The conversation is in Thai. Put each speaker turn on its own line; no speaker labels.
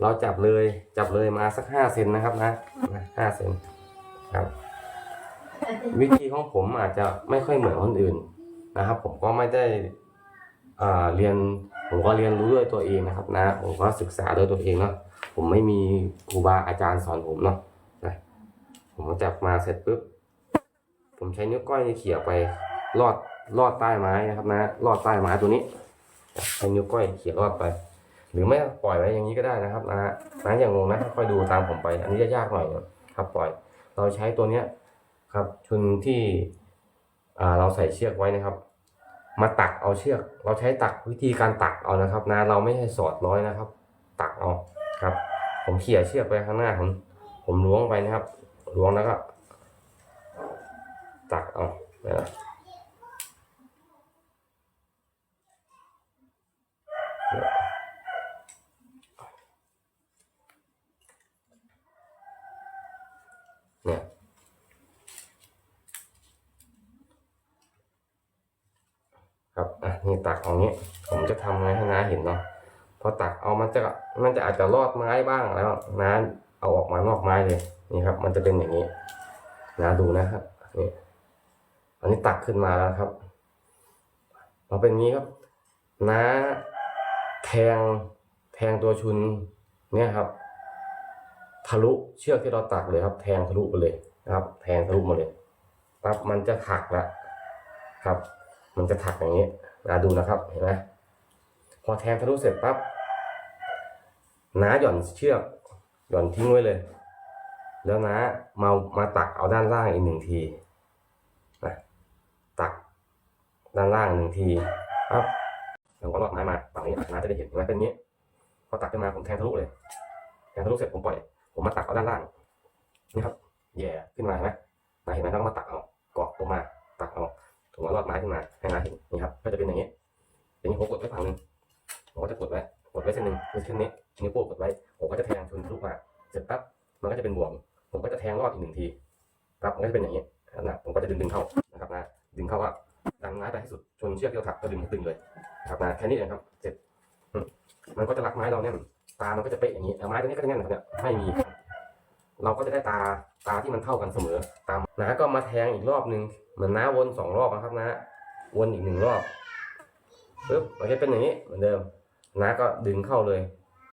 เราจับเลยจับเลยมาสักห้าเซนนะครับนะห้าเซนครับ วิธีของผมอาจจะไม่ค่อยเหมือนคนอื่นนะครับ ผมก็ไม่ได้อ่าเรียนผมก็เรียนรู้ด้วยตัวเองนะครับ นะ ผมก็ศึกษาด้วยตัวเองเนาะผมไม่มีครูบาอาจารย์สอนผมเนาะนะผมจับมาเสร็จปุ๊บผมใช้นิ้วก้อยเขี่ยไปลอดลอดใต้ไม้นะครับ นะลอดใต้ไม้ตัวนี้ใช้นิ้วก้อยเขี่ยลอดไป หรือไม่ปล่อยไว้อย่างนี้ก็ได้นะครับนะนะอย่างงงนะค่อยดูตามผมไป อันนี้จะยากหน่อยครับปล่อย เราใช้ตัวเนี้ยครับชุนที่อ่าเราใส่เชือกไว้นะครับ มาตักเอาเชือก เราใช้ตักวิธีการตักเอานะครับ นะเราไม่ให้สอดร้อยนะครับ ตักเอาครับ ผมเขี่ยเชือกไปข้างหน้าผมผมล้วงไปนะครับล้วงแล้วก็ตักเอานะ เนี่ยครับอะนี่ตักเอางี้ผมจะทำไงให้น้าเห็นเนาะพอตักเอามันจะมันจะอาจจะรอดไม้บ้างแล้วน้าเอาออกมานอกไม้เลยนี่ครับ มันจะเป็นอย่างนี้น้าดูนะครับนี่อันนี้ตักขึ้นมาแล้วครับเราเป็นงนี้ครับน้าแทงแทงตัวชุนเนี่ยครับ ทะลุเชือกที่เราตักเลยครับ แทงทะลุไปเลยนะครับ แทงทะลุมาเลยปั๊บมันจะถักแล้วครับ มันจะถักอย่างนี้นะดูนะครับเห็นไหมพอแทงทะลุเสร็จปั๊บน้าหย่อนเชือกหย่อนทิ้งไว้เลย แล้วน้ามามาตักเอาด้านล่างอีกหนึ่งทีนะตักด้านล่างหนึ่งทีปั๊บแล้วก็ลอดไม้มาฝั่งนี้น้าจะได้เห็นนไหมเป็นอย่างนี้พอตักขึ้นมาผมแทงทะลุเลยแทงทะลุเสร็จผมปล่อย ผมมาตักเอาด้านล่างนี่ครับแย่ขึ้นมาเห็นไหมมาเห็นไหมแล้วก็มาตักเอาเกาะลงมาตักเอาถูกรอดไม้ขึ้นมาให้น้าเห็นนี่ครับก็จะเป็นอย่างนี้อย่างนี้ผมกดไว้ฝั่งหนึ่งผมก็จะกดไว้กดไว้เส้นหนึ่งคือเส้นนี้นิ้วโป้งกดไว้ผมก็จะแทงชนทะลุมาเสร็จปั๊บมันก็จะเป็นบ่วง ผมก็จะแทงรอดอีกหนึ่งทีครับมันก็จะเป็นอย่างนี้นะผมก็จะดึงดึงเข้านะครับนะดึงเข้าว่าดันไม้ไปให้สุดชนเชือกที่เราถักก็ดึงดึงเลยนะครับนะแค่นี้เองครับเสร็จมมันก็จะรักไม้เราเนี่ย ตามันก็จะเป๊ะอย่างนี้แต่ไม้ตัวนี้ก็จะแน่นนะครับเนี่ยไม่มี เราก็จะได้ตาตาที่มันเท่ากันเสมอตามน้าก็มาแทงอีกรอบนึงเหมือนน้าวนสองรอบนะครับนะวนอีกหนึ่งรอบปึ๊บมันจะเป็นอย่างนี้เหมือนเดิมน้าก็ดึงเข้าเลย